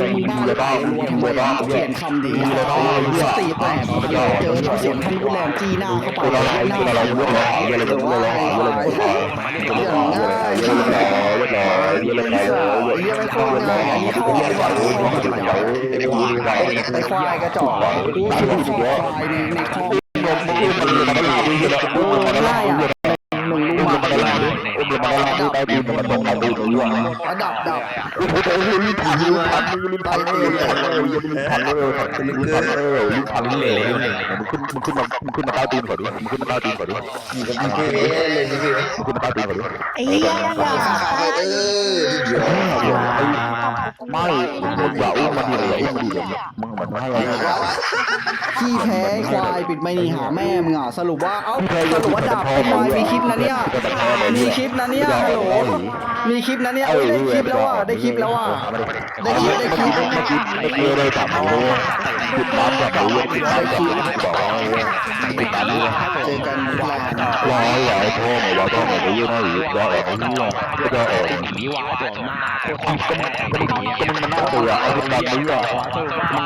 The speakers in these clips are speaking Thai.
มึงบ้าเลยบ้ามึงบ้าเสียนคำดีสติแตกเจอเสียงคำรุนแรงจีน่าเข้าไปหน้าเราเรื่องอะไรเรื่องอะไรเรื่องอะไรอย่างง่ายเรื่องอะไรเรื่องอะไรเรื่องอะไรเรื่องข้อง่ายข้อง่ายไอ้ควายไอ้ควายกระจอกไอ้ควายในในข้อ ดีมันตกไปดีหรือยัดับดับโอ้โหลิ้นพันลิ้นพันลิ้นพันเลยลิ้นพันเลยลิ้นพันเลยลิ้นพันเลยลิ้นเลยมันขึ้นมันขึ้นมามันขึ้นมาก้าวตีนก่อนดิมันขึ้นมาก้าวตีนก่อนดิมันขึ้นมาก้าวตีนก่อนดิไอ้ยาเออไม่มึงอย่าอุ้มมันดีเลยอุ้มดีเลยมึงมันไม่ขี้แพ้ควายปิดไม่หนีหาแม่มึงอะสรุปว่าเอ้าสรุปว่าดาบควายมีคลิปนะเนี่ยมีคลิปนะเนี่ยฮัลโหลมีคลิปนะเนี่ยได้คลิปแล้วอะได้คลิปแล้วอะได้คลิปได้คลิปไม่คิดไม่คิดเลยสามเลยคิดตามแบบนี้คิดตามแบบนี้บอกว่าคิดตามนี้เจอกันแลนด์ร้อยร้อยพ่อหมอร้อยพ่อหมอไปยืนหน้าอยู่ร้อยออกนี่ก็ จะออกนี่ว่าตัวหน้าโคตรก็มันก็มันอย่างเงี้ยก็มันน่าตัวไอ้คนแบบนี้อะ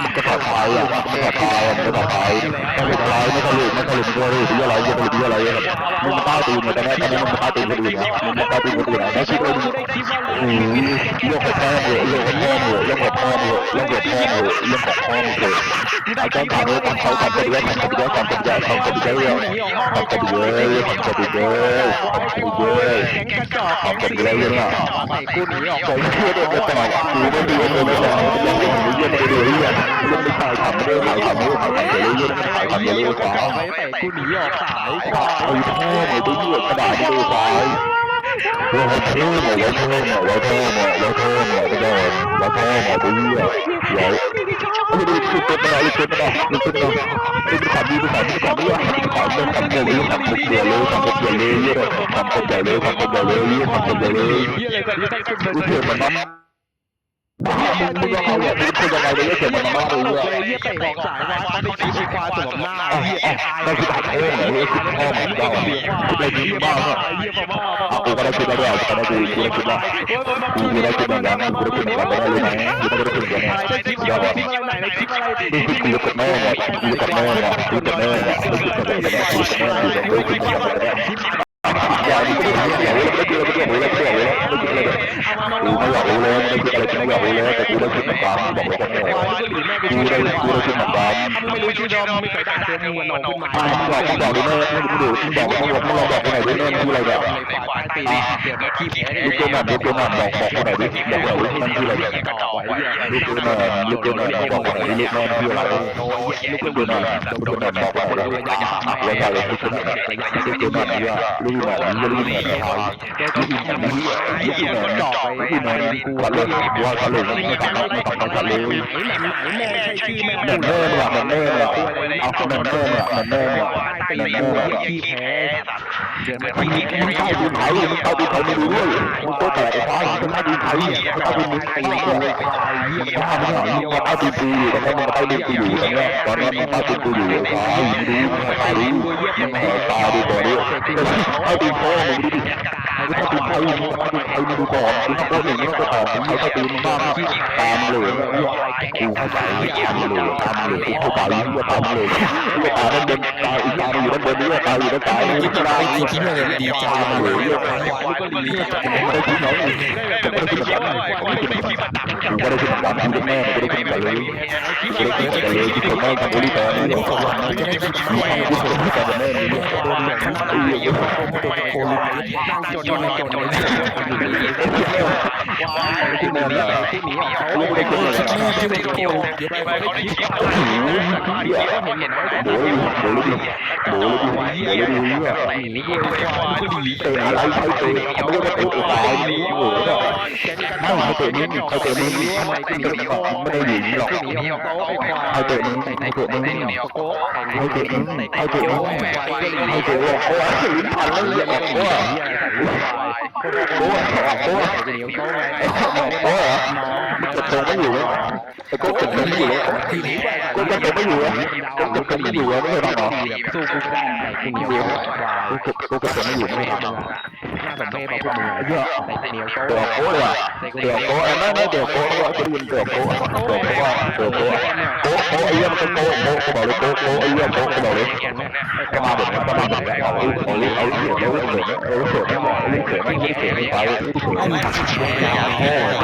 มันก็ปลอดภัยอะมันปลอดภัยมันปลอดภัยไม่เป็นอะไรไม่ทะลุไม่ทะลุไม่ทะลุไม่อะไรไม่ทะลุไม่อะไรมึงต้าตีนแต่แม่ตอนนี้มึงต้าตีนคนอื่นนะมึงต้าตีนคนอื่นนะไม่คิดเลยอืมเรื่องของพ่อเหรอเรื่องของพ่อเหรอเรื่องของพ่อเหรอเรื่องของพ่อเหรอเรื่องของพ่อเหรอไอ้เจ้าถามว่าทำเขาทำไปด้วยทำไปด้วยทำไปด้วยทำไปด้วยทำไปด้วยทำไปด้วยทำไปด้วยทำไปด้วยเราเย็นอะใส่กูหนีออกใส่เพื่อโดนไปต่อยกูไม่ดีโดนไปต่อยยังไม่ถึงเย็นเลดูเย็นยังไม่ตายขับเรื่องขายขับเรื่องขายขับเลเย็นขายขับเรื่องขายใส่กูหนีออกสายไอ้พ่อไอ้ตัวเหี้ยกระดาษดูสาย Welcome home, welcome home, welcome home, iya? Kamu kamu kamu kamu kamu kamu kamu ไม่ต้จะเอาเรื่ม่นี้คุณจะเอาเรื่องนี้เก็บมันมาเล่าเรื่อยเยี่ยเตะของสายวัะไม่นี้ชี้ควายสวมหน้าเยี่ยนั่นคือตายเองเลยคุณพ่อแม่เจ้าคุณเลยยิ้มบ้าเนี่ยเอากูก็ได้คิดได้ด้วยกูก็ได้คิดได้คิดได้กูได้คิดได้แล้วกูได้คิดได้แล้วรู้ไหมกูได้คิดได้แล้วเดี๋ยวบอกนี่คือกูกับแม่เนี่ยกูได้แม่เนี่ยกูกับแม่เนี่ยกูกับแม่เนี่ยกูกับแม่เนี่ย ไม่คิดอะไรกูไม่อยากรู้เลยแต่กูได้คิดหมือนกันบอกเลยว่าแม่กูได้กูได้คิดหมือนกันไม่รู้ชื่อดอมไม่เคยได้เจอมึงมันโนขึ้นมาบอกมึงบอกดิแม่มึงดูมึงบอกมึงบอกมึงลองบอกกูหน่อยดิแม่คืออะไรแบบควายตีเดี๋ยวมาขี้แพ้ลูกเกมแบบลูกเกมแบบบอกบอกกูหน่อยดิบอกกูหน่อยดิมันคืออะไรแบบกระจอกไว้ลูกเกมแบบลูกเกมแบบบอกกูหน่อยดิลูกแม่คืออะไรลูกเกมแบบลูกเกมแบบบอกกูหน่อยดิหัวใจเลยลูกเกมแบบลูกเกมแบบนี่ว่าลูกแบบนี่ลูกแบบไทยลูกแบบนี่ลูกแบบจอกไปลูกแบบกูว่าเรื่องว่าเขาเลยไม่ตัดไม่ตัดไม่ตัดเลยไหนไหนแม่ใช่ชื่อแม่เหมือนแม่เนี่ยเหมือนแม่เนี่ยเอาเหมือนแม่เนี่ยเหมือนแม่เนี่ยเหมือนแม่เนี่ยขี้แพ้เดือนมึงขี้แพ้มึงเข้าดูไทยมึงเข้าดูไทยไม่รู้ด้วยมึงก็แต่ไอ้ฟ้ามึงเข้าดูไทยมึงเข้าดูมึงไอ้เหี้ยมึงเข้าดูมึงเข้าดูกูอยู่ตอนนี้มึงเข้าดูกูอยู่ตอนนี้ตอนนี้มึงเข้าดูกูอยู่ไอ้ฟ้ามึงดูมึงเข้าดูมึงแหกตาดูก่อนดิเข้าดูพ่อมึงดิมึงเไม่ตีไทยไม่ตีไทยมาดูก่อนถ้าโคตรหนึ่งนี่ก็ต่อผมไม่ตีมึงบ้าตามมาเลยกูเข้าใจตามเลยตามเลยกูเข้าใจแล้ตามเลยตามด้านบนตายอีกตายอยู่ด้านบนนี่ตายอยู่ด้านซ้ายนี่ตามอีกทีเลยดีใจเลยไม่คิดน้อยแต่ไม่คิดแบบนั้นไม่คิดแบบนั้นกูไม่ได้คิดแบบนั้นแม่ไม่ได้คิดแบบเลยไม่ได้คิดแบบเลยที่ไผมไม่ทำบุรีแต่ไม่ได้คิดแบบนั้นไม่ได้คิดแบบนั้นแม่ไม่ได้คิดแบบนั้นไม่ได้คิดแบบนั้นนจนคนอยู่ในเกม ยังมองไม่เห็นเลยที่หนีออกเขาไม่ไยไม่เลยไม่ที่มันเกี่ยวเดี๋ยวไปเขาได้คิดอะไรเดี๋ยวเห็นเห็นไว้โดนโดนดิโดนดิโดนดิเนี่ยนี่เองก็ดีเตะอะไรใช้เตะเขาไม่ได้ไม่ตายไม่โอ้โหถ้าเขาเตะนี่เขาไม่นี่ไม่ได้ไม่หรอไม่าเตไม่เขาเตะนี่เขาเตะนี่เขาเตะนี่เขาเตะนี่โอ้ยลิ้นพันแล้วเรียกว่าโอ้ยโอ้ยไม่โอ้โหกรทงไม่อยู่เลยก็กดทงไม่อยู่เลยก็กดทงไม่อยู่เลยก็กดทงไม่อยู่เลยไม่เห็นหรอสู้กูได้กูกดทงไม่อยู่ไม่ใช่หรอ สมเพศของพวกมึงเยอะไอ้เหนียวโป๊ะเดือดโป๊ะว่ะเดืยวโป๊ะไอ้นั่นเดือดโป๊ะก้ได้ยินเดือดโป๊ะเดือดโป๊ะเดือดโป๊ะโป๊ะโป๊ะไอ้เยี่ยมโป๊ะโป๊ะโป๊ะบอกเลยโป๊ะโป๊ะไอ้เยี่ยมโป๊ะบอกเลยก็มาแบบก็มาแบบเอาลูกเอาลูกเอาลูกเสือเอาลูกเสือเอาลูกเสือไม่หมดลูกเสือไม่ยิ่งเสือไม่ไปลูกเสือไม่หมดโอ้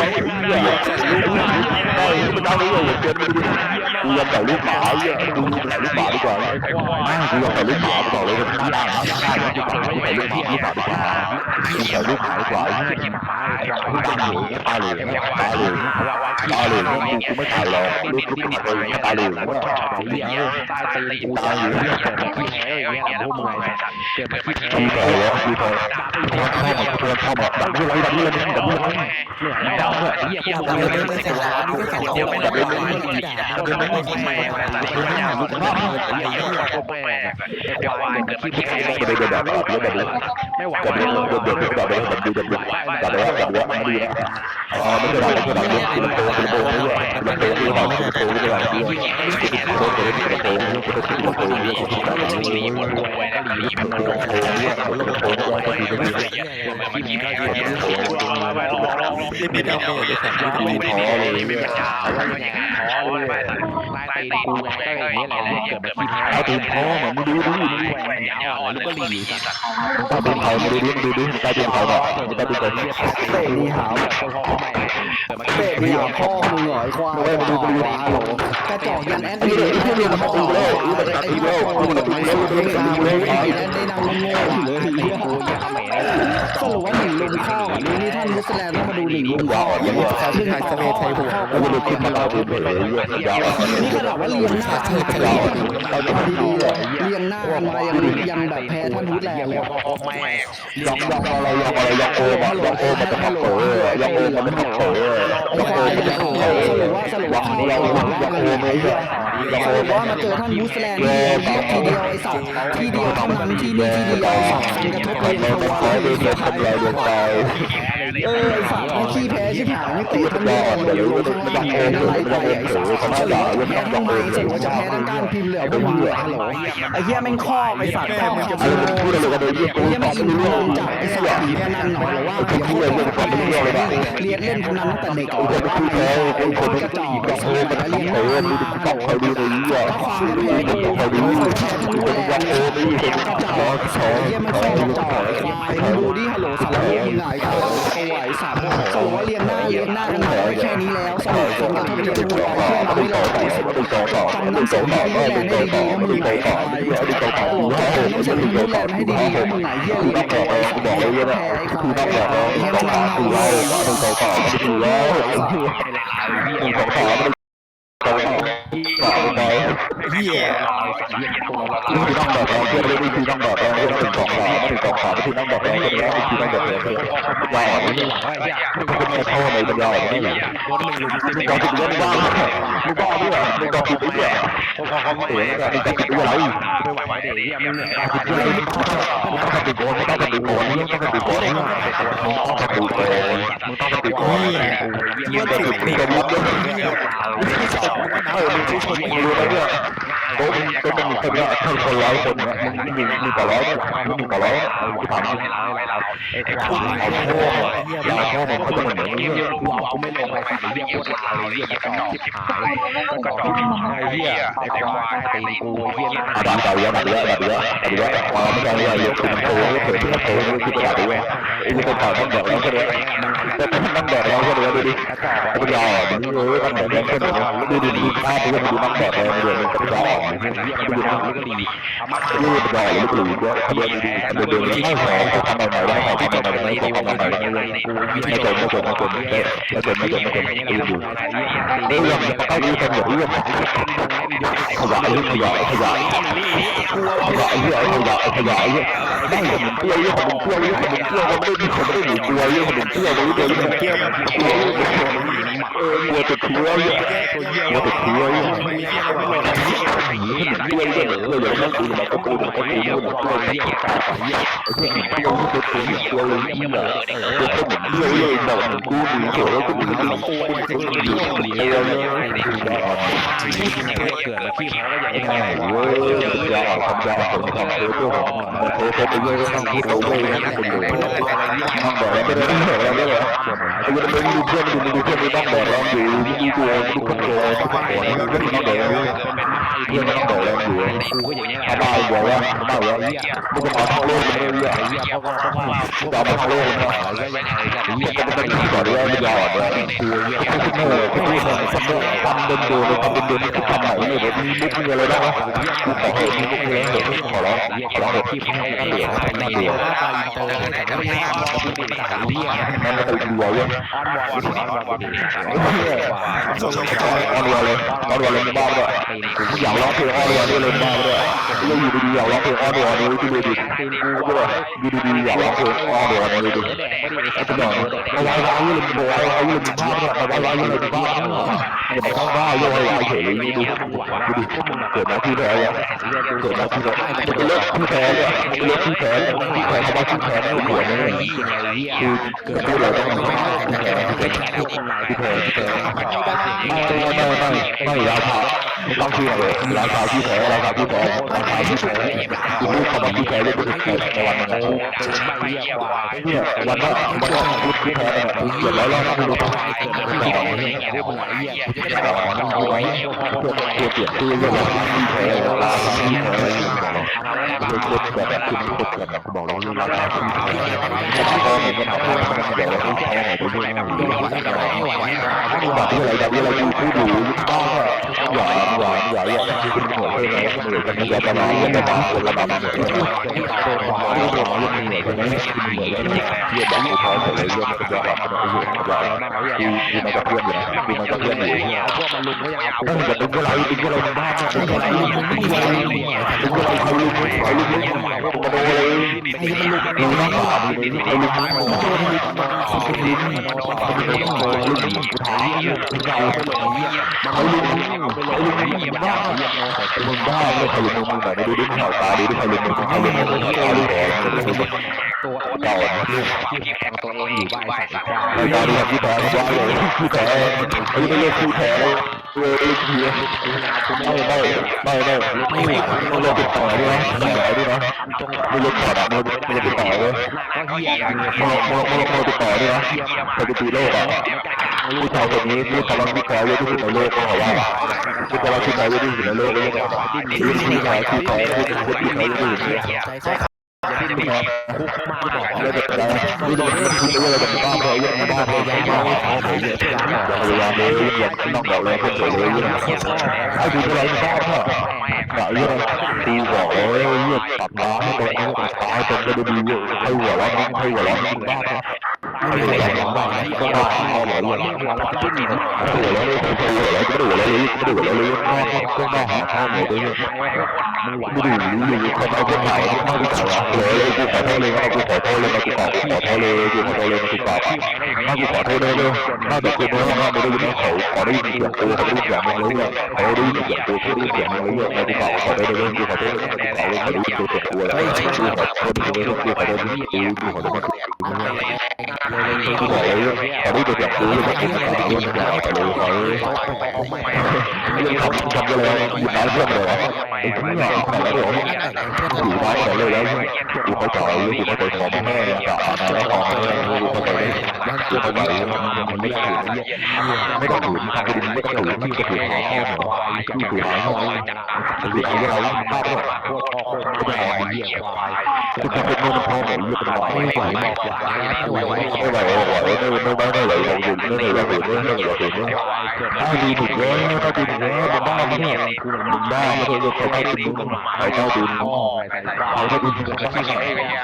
Tao đi rồi, chết กูยอมใส่ลูกหมาเยอะกูยอมใส่ลูกหมาดีกว่าไม่กูยอมใส่ลูกหมาบอกเลยว่าที่ได้นะที่ได้ที่ด้ที่ใส่ลูกหมาที่ใส่ลูกหมาที่ใส่ลูกหมาดีกว่ากูจะหนีตาหลุมตาหลุมตาหลุมกูกูไม่ถ่ายหรอกลูกลูกหมาเลยตาหลุมตาตีกูตาหลุมกูต่อเล้วกูต่อชอบมาชวนชอบมาดับด้วยไรดับด้วยไรดับด้วยไรเนี่ยดับด้วยไอ้เหี้ยพวกมึงเลยไม่ใส่ร้านไม่ใส่เดียวไม่ได้ไม่ได้พอแล้วดีพอเข้ามาเพื่อนเข้ามาดับด้วยอะไรดับด้วยอะไรดับด้วยอะไรเหนื่อยดาวเหี้ยพวกเรามึงไม่ไม่เสร็จแล้วนี่ก็สองคนไม่ได้ไม่ได้ไม่ได้ไม่ได้ไม่ได้เดี๋ยววายเกิดมาที่แพ้ไม่ได้แบบแบบแบบแบบไม่ไหวแบบแบบแบบแบบแบบแบบดูแบบแบบแบบแบบแบบไม่ดีนะอ๋อไม่ใช่แบบไม่ใช่แบบนี้มันโตมันโตไม่ใช่ไมันโตที่เราโตไม่ได้แบบนี้โตโตที่โตโตโตที่โตนี่ก็ที่แบบนี้หนีหมดรวยแล้วหนีมันโตรวยโตเนี่ยโตโตโตก็ดีไม่ไดีเกิดมาที่แพ้เหี้ยไม่ได้เอาไปเลยแต่ไม่ไม่ได้ได้ไม่ไมีปัญญาว่ายังไงท้อเลยตายตีกูไงก็อย่างเงี้ยแหละเกิดมาที่แพ้เอาตีนพ่อเหมือนไม่ดูดูแหวนยาวอ่อนลูกก็หลีสัตว์ตาเป็นเขาไม่ดูดูดูดูตาเป็นเขาแบบตาเป็นเขาเนี่ยเตะนี่หาวคนพ่อเขาใหม่เกิดมาที่เตะนี่หาวพ่อมึงเหรอไอ้ควายกระจอกวะฮัลโหลกระจอกยันแอนดมินเลยที่เรียนพ่อเลยไอ้ที่พ่อมึงแบบไม่สุดเลยกลางเลยไอ้แอนดได้นั่งโง่เลยไอ้เหี้ยกูยังเหมสรุปว่าหนึ่งลุมข้าวอะนี่นี่ท่านมุสลิมต้องมาดูหนึ่งลุมข้าวอะเนี่ยเขาชื่อไทยสเวทไทยหัวก็ดูคลิปมาเราดูเลยเยาวนี่ขนาดว่าเรียงหน้ากันมาเอาดีเลยเรียงหน้ากันมายังยังแบบแพ้ท่านพุทธแรงเลยอมยองยองอะไรยองอะไรยองโอมยองโอมันจะขับเผยองโอมันไม่ขับเผยยองโอมันจะขับเผยสรุปว่าสรุปว่าเขายองบอกยว่าองโอไม่ใช่ยองสโอรุปว่ามาเจอท่านมุสลิมทีเดียวทีเดียวไอ้สัตว์ทีเดียวเท่านั้นที่นี่ที่เดียวสัตว์กันกระทบไม่เรียนไม่ตัวไม่ไม่ไม่ทำลายดวงใจ เออฝากให้ขี้แพ้ชิบหายไม่เตะทั้งโลกเดี๋ยวรู้ข้างล่างอะไรไปไอ้สาวเขาเหลือว่าแพ้ทั้งไม่เจ๋งว่าจะแพ้ทั้งการพิมพ์เหลือไปหัวหรอไอ้เหี้ยแม่งข้อไอ้สัตว์ไอ้อมันจะพูดอะไรกันโดยที่กูไม่อินลงจากไอ้สัตว์ผีพนันหน่อยหรอว่าอย่าพูดเรื่องความเองเลยนะเรียนเล่นพนันตั้งแต่เด็กเอาไปพูดแล้วคนคนที่จะอีกดอ้เออมันต้องเขาดูต้องเขาดูเลยอะต้องเขาดูต้องเขาดูต้องเขาดูต้องเขาดูต้องเขาดูต้องเขาดูต้องเขาดู ดี้ฮัลโหลสารพัดมีหลายคนเอาไหวสามสมมว่าเรียนหน้าเรียนหน้ากันมาได้แค่นี้แล้วสมุดคนกระทบเรียนหัวไปแค่เราไม่รอดที่อต่อดจำน้ำเสียงที่แรงให้ดีๆถ้ามือไหนตายตัวจำต้อเสียงที่แรงให้ดีๆถ้ามือไหนเยี่ยรีแพ้ไอ้ความแพ้ไอ้ความแพ้เยี่ยมมากเลยต้องต่อต่อไม่ถูกแล้วต้องต่อต่อไม่ถูกแล้ว เหี้ยวิธีต้องดอกแรงเพื่อนวิธีต้องดอกแรงไม่ถึงกองสองไม่ถึงกองสองวิธีต้องดอกแรงเพื่อนวิธีต้องดอกแรงเพื่อนวายไม่ได้หวังว่าอยากคุณแม่เข้าในบรรยายไม่ได้ลูกกองผิดเยอะมากลูกกองด้วยลูกกองผิดเยอะเขาเขาไม่เหนื่อยแต่ลูกกองผิดด้วยไรไม่ไหวไหวเดี๋ยวนี้ไม่เหนื่อยแล้วคุณไม่ต้องกระติกโอนไม่ต้องกระติกโอนไม่ต้องกระติกโอนไม่ต้องกระติกโอนมึงต้องกระติกโอนมึงต้องกระติกโอนเยี่ยมเลยนี่ก็รู้ด้วยเออมึงผู้ชมมึงรู้ไหมเนี่ยโต๊ะมึงโต๊ะมึงคนละเท่าคนร้อยคนเนี่ยมึงมึงมึงต่อร้อยเนี่ยมึงมึงต่อร้อยกูถามมึงเอาพ่อเอาพ่อมึงเขาจะเหมือนอย่างนี้กูเอาไม่ลงไปสัตว์เหี้ยโคตรลาเลยเหี้ยกระจอกชิบหายกระจอกชิบหายเหี้ยไอ้ควายตีกูเหี้ยนั่งอาดันเก่าเยอะแบบเยอะแบบเยอะแบบเยอะมามไม่ใช่เยอะเยอะคือมันโตเกิดที่ ตัวที่คิดประหลาดด้วยอ้นี่คนถอดน้ำแดดแล้วก็เลยต่น้ำแดดแล้วก็เลยดูดิมันจะออกมันเออน้ำแดดแล้วก็เลยดูดิดูภาพดูดูน้ำแดดแล้วเดี๋เวมันจะออกมันดูน้ำดีดูมันจะออกลูกดูด้วยเดี๋ยวดูดิเดี๋ยวดูดิให้แสนเขาทำอะไรได้เขาทำอะไรได้เขาทำอะไรได้ไม่จบไม่จบไม่จบไม่อบไม่จบไม่จบไม่จบดูดูเรื่องเขาดูสนุกเรื่องขยายขยายขยายขยายขยายขยายขยาย ยะเรื่องไม่เที่ยเรื่องของเกลี้ยเรื่องของเกลี้ยมันไม่มีคนไม่ได้หนีกลัวเรื่องของเกลี้ยมันไม่ได้เรื่องเกลี้ยมันกลัวเออ หมัดกลัวจะเคี้ยวเนี่ยกลัวจะเคี้ยวเนี่ยขนมด้วยเนี่ยเลยอย่างนั้นกูมันก็กูมันก็กูมันก็เลยเนี่ยตาฝันเนี่ยไอ้ที่มันเคี้ยวมันเป็นเคี้ยวเลยเนี่ยเหรอตัวขนมด้วยเลยดอกกูดีเขียวแล้วกูดีกูกูกูดีกูดีเลยเนี่ยคือได้ออกที่ยังไม่เกิดแล้วพี่เขาก็ยังไงเว้ยจะออกทำจะออกผมทำเพื่อผมโอ้โหไปเยอะก็ต้องที่เขาเว้ยนะคุณดูบอกแล้วไม่ได้บอกแล้วไม่ได้อกวดเพื่อนดูดเพื่อนดูดแรงอยู่ที่ตัวทุกคนเลยทุกคนเลยที่ไม่เดือดที่ไม่ต้องโดดแรงอยู่ทำได้เดี๋ยวว่าทำได้แล้วทุกคนมาทั้งโลกไม่ได้เยอะทุกคนมาทั้งโลกไม่ได้เยอะทุกคนมาทั้งโลกไม่ได้เยอะทุกคนมาทั้งโลกไม่ได้เยอะทุกคนมาทั้งโลกไม่ได้เยอะทุกคนมาทั้งโลกไม่ได้เยอะทุกคนมาทั้งโลกไม่ได้เยอะทุกคนมาทั้งโลกไม่ได้เยอะทุกคนมาทั้งโลกไม่ได้เยอะทุกคนมาทั้งโลกไม่ได้เยอะทุกคนมาทั้งโลกไม่ได้เยอะทุกคนมาทั้งโลกไม่ได้เยอะทุกคนมาทั้งโลกไม่ได้เยอะทุกคนมาทั้งโลกไม่ได้เยอะอนออนวัวเลยออนวัวเลยในบ้านด้วยกูอยากร้องเพลงออนวัวนี่เลยบ้านด้วยแล้วอยู่ดีๆอยากร้องเพลงออนวัวนี่ที่ดูดิกูก็แบบอยู่ดีๆอยากร้องเพลงออนวัวนี่ดิไอ้ตัวหน้องเอาไว้ไว้เลยมึงเอาไว้ไว้เลยมึงบ้าด้วยเอาไว้ไว้เลยมึงบ้าอย่ามาเข้าบ้าโยนไว้เฉยดูดูดิเกิดมาที่แพ้เนี่ยเกิดมาที่แพ้จะเป็นเลิกที่แพ้เนี่ยเลิกที่แพ้ที่แพ้เขาบอกที่แพ้เนี่หัวเนี่ยคือคือเราต้องที่แพ้ที่แพ้ที่แพ้ไม่ไม่ไม่ไม่ไม่ร้านขาวต้องชื่อเลยร้านขาวที่แผลร้านขาวที่แผลร้านขาวที่แผลคุณลูกคำว่าที่แผลเลยคุณลูกในวันนั้นเนี่ยวันนั้นวันนั้นคุณที่แผลเนี่ยคุณเขียนแล้วแล้วคุณรู้ตัวคุณต่อเนี่ยคุณจะต่อคุณรู้ไหมตัวเปลี่ยนตัวเรื่องร้านที่แผลร้านที่แผลเลยโคตรแบบคุณโคตรแบบคุณบอกเราเรื่องร้านที่แผลไม่ต้องโกงไม่ต้องโกงไม่ต้องโกงไม่ต้องโกงไม่ต้องโกงหวานที่อะไรแบบนี้เราดูผู้ดูก็หวานหวานหวานอย่างที่คุณหมอเคยไหมเหมือนกันจะประมาณจะต้องคนละประมาณแบบนี้ตัวหวานที่ตัวเรื่องนี้เนี่ยจะไม่เหมือนกันเยอะแบบที่เขาเคยเรื่องมันจะแบบมันโอ้โหแบบคือคือมันกับเพื่อนอยู่นะคือมันกับเพื่อนอยู่เนี่ยพวกมันลุมก็ยังเอาตั้งแต่เป็นพวกเราเป็นพวกเราบ้าเป็นพวกเราเป็นพวกเราเป็นพวกเราเขาลุมเขาลุมเนี่ยพวกมันโดนเลยไอ้มันลุมมันลุมมากกว่ามันลุมมันลุมมากกว่าคนดิ้นคนดิ้นลิ้นกูถามมันยาไปเลยมันเอาลุกเอาไปเลยมันบ้ามันบ้าเลยใครรู้มึงไหนดูดิข่าวตาดูดิใครรู้มึงใครรู้มึงใครรู้มึงตัวเก่าที่แทงตัวเองอยู่บ้านใส่ควายเราจะดูที่แพ้ว่าเลยที่แพ้ไอ้ไม่เรียกที่แพ้เลยเออไอ้ทีไม่ไม่ไม่ไม่ไม่ไม่เรียกติดต่อด้วยนะไม่ไหวด้วยนะไม่เรียกต่อนะไม่ไม่เรียกติดต่อเลยก็เหี้ยโมโมโมโมติดต่อด้วยนะปกติโลกอะ ลูกชายคนนี้ลูกเขาลูกชายเยอะที่สุดในโลกก็บอกว่าลูกเขาลูกชายเยอะที่สุดในโลกเลยนะลูกชายลูกชายลูกชายลูกชายลูกชายลูกชายตีหัวเลยตัดน้ำให้ตัวเองตัดตายจนก็ดูดีให้หัวร้อนให้หัวร้อนบ้า บบ้าเลยยังบ้าเลยยังบ้าเลยเขาเลยพยายามเลยยังต้องบอกเลยเพื่อนเลยยังไอ้ดูอะไรบ้าพ่อแบบเรื่องตีบอกเอ้ยเรื่องตัดล้างให้ตรงนี้ตัดตายตรงจะดูดีให้หัวร้อนให้หัวร้อนบ้าพ่อให้หัวร้อนบ้าก็บ้าเอาหัวร้อนหัวร้อนที่มีหัวร้อนเลยหัวร้อนก็ดูเลยก็ดูเลยก็บ้าหาข้าวหมูด้วยมึงดูอยู่คนเอาไปถ่ายไม่ได้ถ่ายเลยกูขอโทษเลยกูขอโทษเลยมากูขอขอโทษเลยกูขอโทษเลยมากูกราบมากูขอโทษเลยเลยมาแบบกูไม่ไม่ได้ยินเขาขอได้ยินเสียงกูเขาได้ยินเสียงมึงเลยเนี่ยเขาได้ยินเสียงกูเขาได้ยินเสียงมึงเลยเนี่ยมากูกราบขอโทษเลยกูขอโทษเลยกูขอเลยเขาได้ยินเสียงกูแล้วกูขอโทษเลยกูขอโทษเลยกูขอโทษเลยกู คือบอกเลยตอนนี้เดี๋ยวแบบรู้เลยว่าคุณจะต้องเอาเงินไปเลยเขาไม่ยอมทำทำเลยอยู่ร้านเพื่อนเลยไอ้ผู้หญิงคนนี้เขาอยู่ร้านเพื่อนเลยแล้วอยู่เขาจ่ายอยู่เขาจ่ายของแม่จ่ายอะไรของแม่อยู่เขาจ่าย ไม้แต่เลยแล้วกูเข้าใจกูเข้าใจของแม่เนี่ยกับอะไรแล้วของแม่กูเข้าใจบ้านเกิดไปมันมันไม่ได้ไม่ต้องถือทางดินไม่ต้องถือที่จะถือหาข้อหนูที่ถือหาข้อถือเอาไว้เอาภาพด้วยก็จะเอาเหี้ยควายคือจะเป็นเงินพ่อแบบเยอะเป็นร้อยไม่ไหวบอกว่าไม่ไหวไม่ไหวไม่ไหวไม่ไหวไม่ไหวเราอยู่ไม่ไหวเราอยู่ไม่ไหวเราอยู่ไม่ไหวถ้าดีถูกแล้วถ้าดีถูกแล้วมันบ้าไม่ใช่คือมันบ้าไม่ใช่เรื่องเขาเท่าดินเขาเท่าดิน เขาเท่าดินเขาเท่าดินฮะ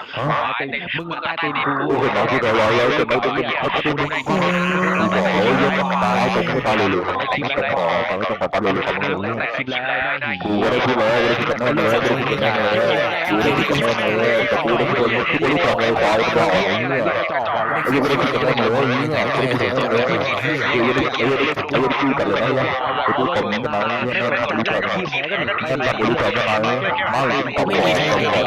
มึงมาใต้ตีนกูโอ้โหน้องที่เราเราจะไม่ต้องเป็นเขาเป็นคนที่บอกโอ้ยยกตาตรงที่ตาเลยเลยไม่ต้องขอไม่ต้องขอตาเลยเลยของมึงคิดแล้วได้หิกูก็ได้ที่เลยได้ที่กันเลยได้ที่กันเลยกูได้ที่กันเลยแต่กูได้ที่กันที่รู้จักเลยควายก็อย่างนี้เลยกูไม่ได้ที่กันเลยอย่างนี้เลยกูได้ที่กันเลยกูไม่ได้กูไม่ได้กูไม่ได้ที่กันเลยนะกูผมจะมาเนี่ยนะรู้จักนะนั่นจะรู้จักจะมาเลยมาเลยต้องบอ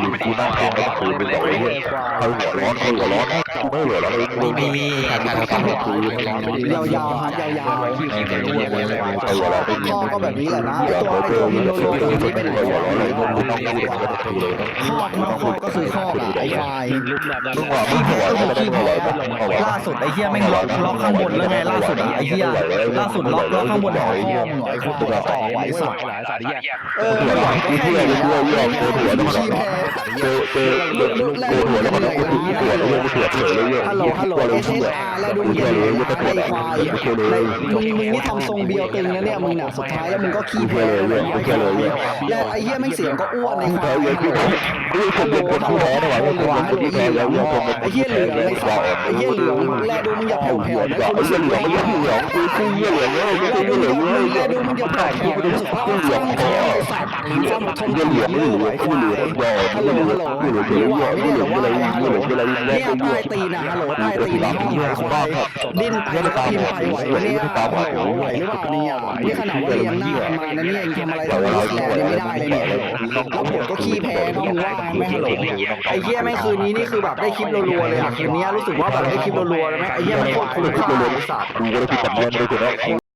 ฟังไปคุยกูนั่งฟังไปคุยไปบอกเลยเขาหัวร้อนเขาหัวร้อนไม่หัวร้อนเลยไม่มีการการการคุยยาวๆฮะยาวๆเขาหัวร้อนไปข้อก็แบบนี้แหละนะไอตัวไอตัวมิโลโลตัวนี้เป็นเขาหัวร้อนเลยมึงต้องพูดเลยข้อข้อก็คือข้ออะไอควายมึงว่ามึงหัวร้อนไม่ได้หัวร้อนมึงหัวร้อนล่าสุดไอเฮียแม่งล็อกล็อกข้างบนแล้วไงล่าสุดอะไอเฮียล่าสุดล็อกล็อกข้างบนหอพ่อมึงเหรอไอควายต่อไว้สัตว์หลายสายเฮียเออหัวไม่ไหวร้อนก็กูแค่เชื่อนี้เชื่อนะเชื่อเชื่อหัวต้องขี้แพ้เจอเจอเจอหัวแล้วมันต้องกูหัวแล้วมันเสือเสือเลยเยอะฮัลโหลฮัลโหลเอสเอสอาร์แล้วดูเหยียดเลยไอควายในมึงมึงนี่ทำทรงเบียวตึงนะเนี่ยมึงน่ะสุดท้ายแล้วมึงก็ขี้แพ้เลยไอควายแล้วไอเฮียแม่งเสียงก็อ้วนไอควายเยอะที่กูคนเป็นคนที่แพ้นะวะคนเป็นคนที่แพ้แล้วยังคนเป็นไอ้เหี้ยเหลืองไอ้สัตว์ไอ้เหี้ยเหลืองแลดูมึงอย่าแผ่วแผ่วนะไอ้คุณเหี้ยเหลืองไอ้เหี้ยเหลืองกูกูเหี้ยเหลืองเลยแลกูดูเหี้ยมึเหงลืองเลยแลดูมึงอย่าแผ่วแผ่วรู้สึกว่าฟังคอไอ้สัตว์ความอดทนเหี้ยเหลืองมืเหลือองไอ้คกูวาเหลืยองยอฮัลโหลฮัลโหลกูเหลืองกูเหลืองไหวกูไม่เหได้ลืองหรอกูเหลืองวะกูเหลืองกูเหลเนี่ยใต้ตีนนะฮัลโหลใต้ตีนในห้องไอ้ควายดิ้นไปแล้วก็พิมพ์ไปไหวไหมเนี่ยไหวหรือเปล่าเนี่ยนี่ขนาดว่าเรียงหน้ากันมานะเนี่ยยังทำอะไรเราไม่ได้เลยไม่ได้เลยเนี่ยแล้วผมก็ขี้แพ้เนาะมึงว่าไหมฮัลโหลไอ้เหี้ยแม่งคืนนี้นี่คือแบบได้คลิปรัวๆเลยอะคืนนี้รู้สึกว่าแบบได้คลิปรัวๆเลยไหมไอ้เหี้ยมันโคตรคุ้มค่าไอ้สัตว์กูก็ได้คิดกับแม่ไม่ได้นะ